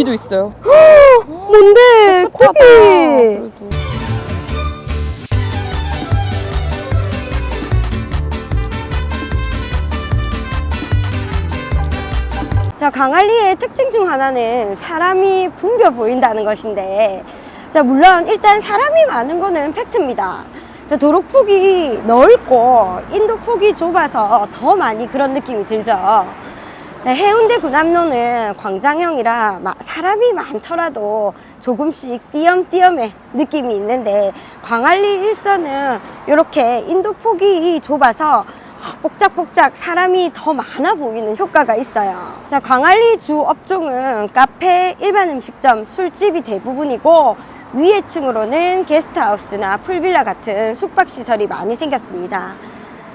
여기도 있어요. 뭔데? 그래도. 자, 강할리의 특징 중 하나는 사람이 붐벼 보인다는 것인데, 자, 물론 일단 사람이 많은 거는 팩트입니다. 자, 도로폭이 넓고 인도폭이 좁아서 더 많이 그런 느낌이 들죠. 자, 해운대 구남로는 광장형이라 막 사람이 많더라도 조금씩 띄엄띄엄의 느낌이 있는데 광안리 일선은 이렇게 인도폭이 좁아서 복작복작 사람이 더 많아 보이는 효과가 있어요. 자, 광안리 주 업종은 카페, 일반 음식점, 술집이 대부분이고 위에 층으로는 게스트하우스나 풀빌라 같은 숙박시설이 많이 생겼습니다.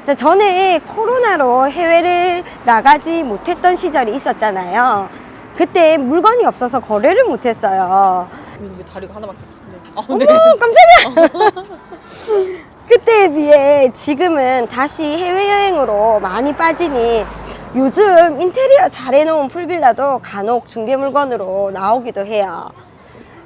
자, 전에 코로나로 해외를 나가지 못했던 시절이 있었잖아요. 그때 물건이 없어서 거래를 못했어요. 왜 다리가 하나밖에 없는데? 아, 어머, 네. 깜짝이야! 그때에 비해 지금은 다시 해외여행으로 많이 빠지니 요즘 인테리어 잘 해놓은 풀빌라도 간혹 중개 물건으로 나오기도 해요.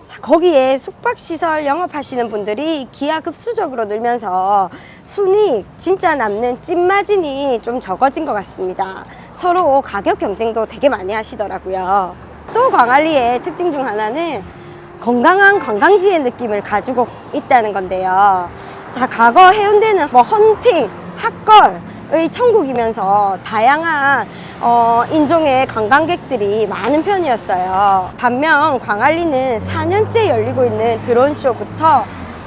자, 거기에 숙박시설 영업하시는 분들이 기하급수적으로 늘면서 순이익, 진짜 남는 찐마진이 좀 적어진 것 같습니다. 서로 가격 경쟁도 되게 많이 하시더라고요. 또 광안리의 특징 중 하나는 건강한 관광지의 느낌을 가지고 있다는 건데요. 자, 과거 해운대는 뭐 헌팅, 핫걸 의 천국이면서 다양한 어, 인종의 관광객들이 많은 편이었어요. 반면 광안리는 4년째 열리고 있는 드론쇼부터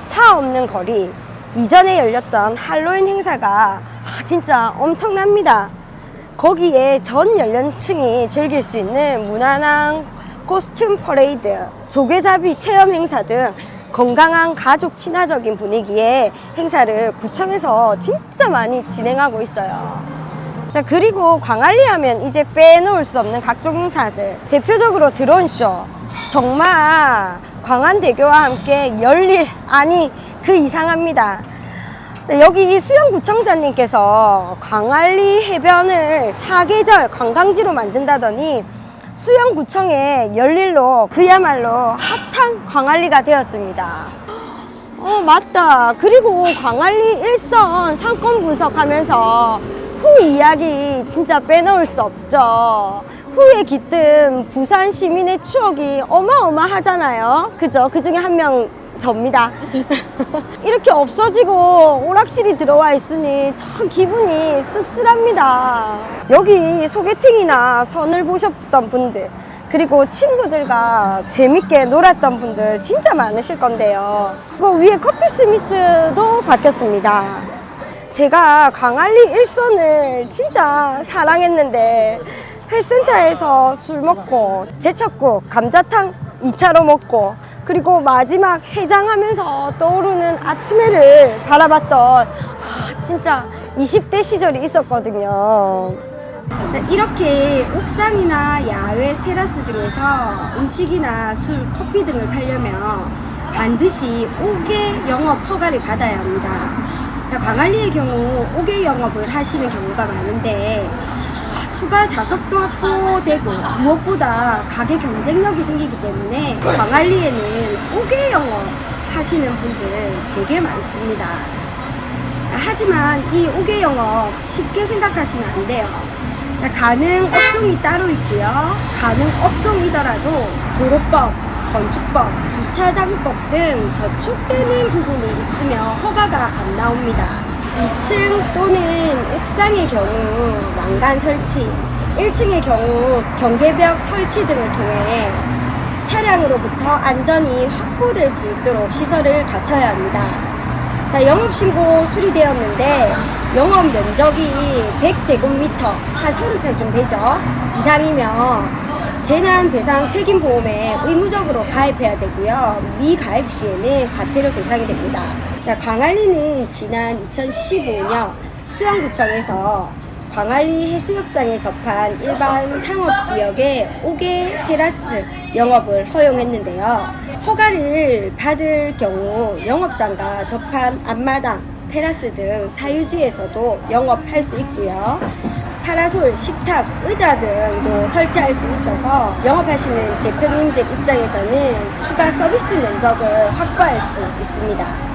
차 없는 거리, 이전에 열렸던 할로윈 행사가 아, 진짜 엄청납니다. 거기에 전 연령층이 즐길 수 있는 무난한 코스튬 퍼레이드, 조개잡이 체험 행사 등 건강한 가족 친화적인 분위기의 행사를 구청에서 진짜 많이 진행하고 있어요. 자, 그리고 광안리 하면 이제 빼놓을 수 없는 각종 행사들. 대표적으로 드론쇼. 정말 광안대교와 함께 열일, 아니, 그 이상합니다. 자, 여기 수영구청장님께서 광안리 해변을 사계절 관광지로 만든다더니 수영구청의 열일로 그야말로 핫한 광안리가 되었습니다. 어, 맞다. 그리고 광안리 일선 상권 분석하면서 후 이야기 진짜 빼놓을 수 없죠. 후에 깃든 부산 시민의 추억이 어마어마하잖아요. 그죠? 그 중에 한 명 접니다. 이렇게 없어지고 오락실이 들어와 있으니 참 기분이 씁쓸합니다. 여기 소개팅이나 선을 보셨던 분들, 그리고 친구들과 재밌게 놀았던 분들 진짜 많으실 건데요. 그 위에 커피 스미스도 바뀌었습니다. 제가 광안리 일선을 진짜 사랑했는데 회센터에서 술 먹고 제철국 감자탕 2차로 먹고 그리고 마지막 해장하면서 떠오르는 아침해를 바라봤던 아, 진짜 20대 시절이 있었거든요. 자, 이렇게 옥상이나 야외 테라스 등에서 음식이나 술, 커피 등을 팔려면 반드시 5개 영업 허가를 받아야 합니다. 자, 광안리의 경우 5개 영업을 하시는 경우가 많은데 아, 추가 좌석도 확보되고 무엇보다 가게 경쟁력이 생기기 때문에 광안리에는 5개 영업 하시는 분들 되게 많습니다. 하지만 이 5개 영업 쉽게 생각하시면 안 돼요. 자, 가능 업종이 따로 있고요. 가능 업종이더라도 도로법, 건축법, 주차장법 등 저촉되는 부분이 있으며 허가가 안 나옵니다. 2층 또는 옥상의 경우 난간 설치, 1층의 경우 경계벽 설치 등을 통해 차량으로부터 안전이 확보될 수 있도록 시설을 갖춰야 합니다. 자, 영업신고 수리되었는데 영업 면적이 100제곱미터 한 30평 좀 되죠. 이상이면 재난 배상 책임 보험에 의무적으로 가입해야 되고요. 미가입 시에는 과태료 대상이 됩니다. 자, 광안리는 지난 2015년 수영구청에서 광안리 해수욕장에 접한 일반 상업지역의 5개 테라스 영업을 허용했는데요. 허가를 받을 경우 영업장과 접한 앞마당, 테라스 등 사유지에서도 영업할 수 있고요. 파라솔, 식탁, 의자 등도 설치할 수 있어서 영업하시는 대표님들 입장에서는 추가 서비스 면적을 확보할 수 있습니다.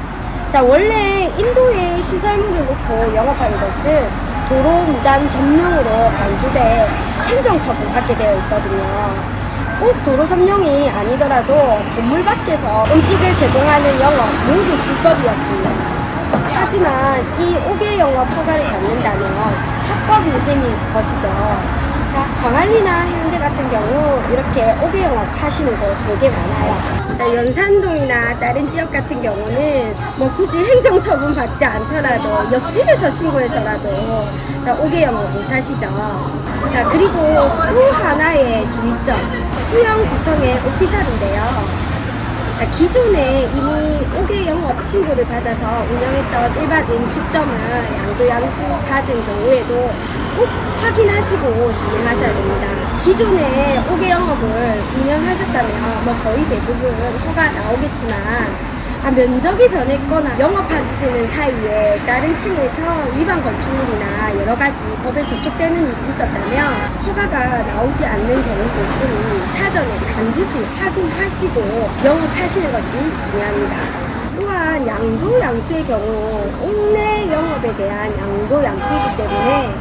자, 원래 인도에 시설물을 놓고 영업하는 것은 도로 무단 점령으로 간주돼 행정처분 받게 되어 있거든요. 꼭 도로 점령이 아니더라도 건물 밖에서 음식을 제공하는 영업 모두 불법이었습니다. 하지만 이 5개 영업 허가를 받는다면 합법인 셈인 것이죠. 자, 광안리나 해운대 같은 경우 이렇게 5개 영업 하시는 곳 되게 많아요. 자, 연산동이나 다른 지역 같은 경우는 뭐 굳이 행정 처분 받지 않더라도 옆집에서 신고해서라도 자, 5개 영업 못 하시죠. 자, 그리고 또 하나의 주의점. 수영구청의 오피셜인데요. 자, 기존에 이미 5개 영업 신고를 받아서 운영했던 일반 음식점을 양도 양식 받은 경우에도 꼭 확인하시고 진행하셔야 됩니다. 기존에 5개 영업을 운영하셨다면 뭐 거의 대부분 허가 나오겠지만 아, 면적이 변했거나 영업해주시는 사이에 다른 층에서 위반 건축물이나 여러 가지 법에 접촉되는 일이 있었다면 허가가 나오지 않는 경우도 있으니 사전에 반드시 확인하시고 영업하시는 것이 중요합니다. 또한 양도 양수의 경우 옥내 영업에 대한 양도 양수이기 때문에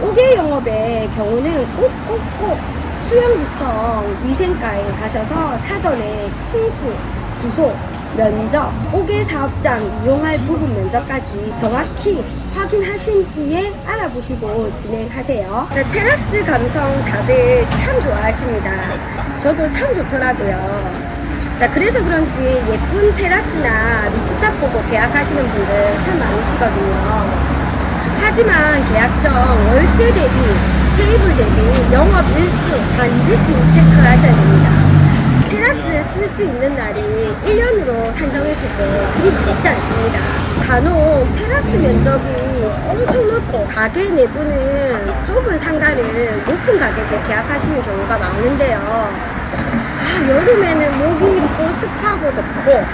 5개 영업의 경우는 꼭꼭꼭 수영구청 위생과에 가셔서 사전에 층수, 주소, 면적, 5개 사업장 이용할 부분 면적까지 정확히 확인하신 후에 알아보시고 진행하세요. 자, 테라스 감성 다들 참 좋아하십니다. 저도 참 좋더라고요. 자, 그래서 그런지 예쁜 테라스나 루프탑 보고 계약하시는 분들 참 많으시거든요. 하지만 계약전 월세 대비, 테이블 대비 영업 일수 반드시 체크하셔야 됩니다. 테라스 쓸수 있는 날이 1년으로 산정했을 때 그리 많지 않습니다. 간혹 테라스 면적이 엄청 넓고 가게 내부는 좁은 상가를 높은 가격에 계약하시는 경우가 많은데요. 아, 여름에는 모기 있고 습하고 덥고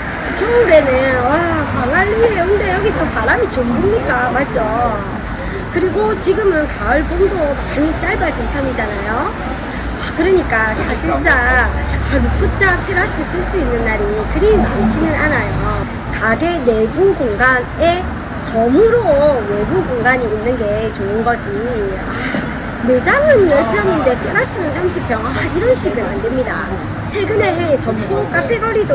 겨울에는 와 광안리 해운대 여기 또 바람이 좀 붑니까 맞죠? 그리고 지금은 가을 봄도 많이 짧아진 편이잖아요. 아, 그러니까 사실상 아, 루프탑 테라스 쓸 수 있는 날이 그리 많지는 않아요. 가게 내부 공간에 덤으로 외부 공간이 있는 게 좋은 거지. 아, 매장은 10평인데 테라스는 30평. 아, 이런 식은 안 됩니다. 최근에 점포 카페거리도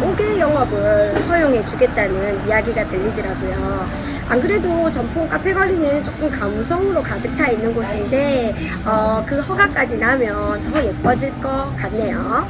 5개 영업을 허용해 주겠다는 이야기가 들리더라고요. 안 그래도 점포 카페거리는 조금 감성으로 가득 차 있는 곳인데, 어, 그 허가까지 나면 더 예뻐질 것 같네요.